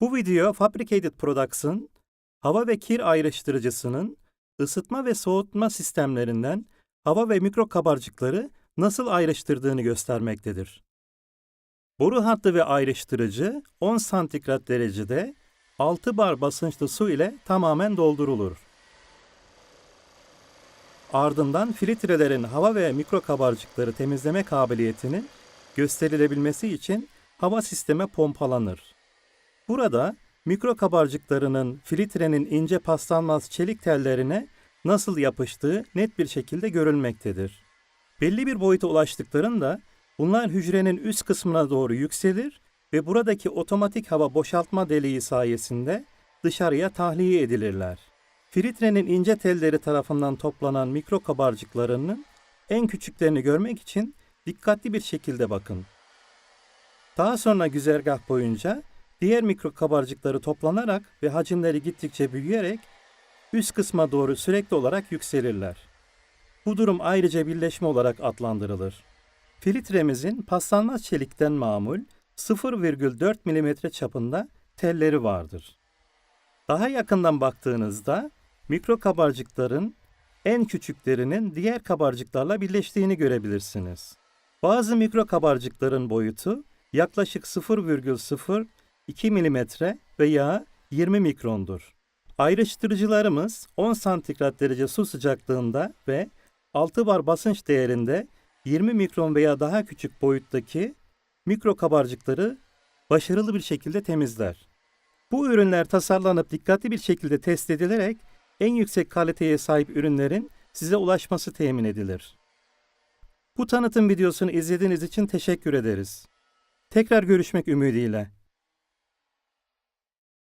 Bu video Fabricated Products'ın hava ve kir ayrıştırıcısının ısıtma ve soğutma sistemlerinden hava ve mikro kabarcıkları nasıl ayrıştırdığını göstermektedir. Boru hattı ve ayrıştırıcı 10 santigrat derecede 6 bar basınçlı su ile tamamen doldurulur. Ardından filtrelerin hava ve mikro kabarcıkları temizleme kabiliyetinin gösterilebilmesi için hava sisteme pompalanır. Burada mikro kabarcıklarının filtrenin ince paslanmaz çelik tellerine nasıl yapıştığı net bir şekilde görülmektedir. Belli bir boyuta ulaştıklarında bunlar hücrenin üst kısmına doğru yükselir ve buradaki otomatik hava boşaltma deliği sayesinde dışarıya tahliye edilirler. Filtrenin ince telleri tarafından toplanan mikro kabarcıklarının en küçüklerini görmek için dikkatli bir şekilde bakın. Daha sonra güzergah boyunca diğer mikro kabarcıkları toplanarak ve hacimleri gittikçe büyüyerek üst kısma doğru sürekli olarak yükselirler. Bu durum ayrıca birleşme olarak adlandırılır. Filtremizin paslanmaz çelikten mamul 0,4 mm çapında telleri vardır. Daha yakından baktığınızda mikro kabarcıkların en küçüklerinin diğer kabarcıklarla birleştiğini görebilirsiniz. Bazı mikro kabarcıkların boyutu yaklaşık 0,02 mm veya 20 mikrondur. Ayrıştırıcılarımız 10 santigrat derece su sıcaklığında ve 6 bar basınç değerinde 20 mikron veya daha küçük boyuttaki mikro kabarcıkları başarılı bir şekilde temizler. Bu ürünler tasarlanıp dikkatli bir şekilde test edilerek en yüksek kaliteye sahip ürünlerin size ulaşması temin edilir. Bu tanıtım videosunu izlediğiniz için teşekkür ederiz. Tekrar görüşmek ümidiyle.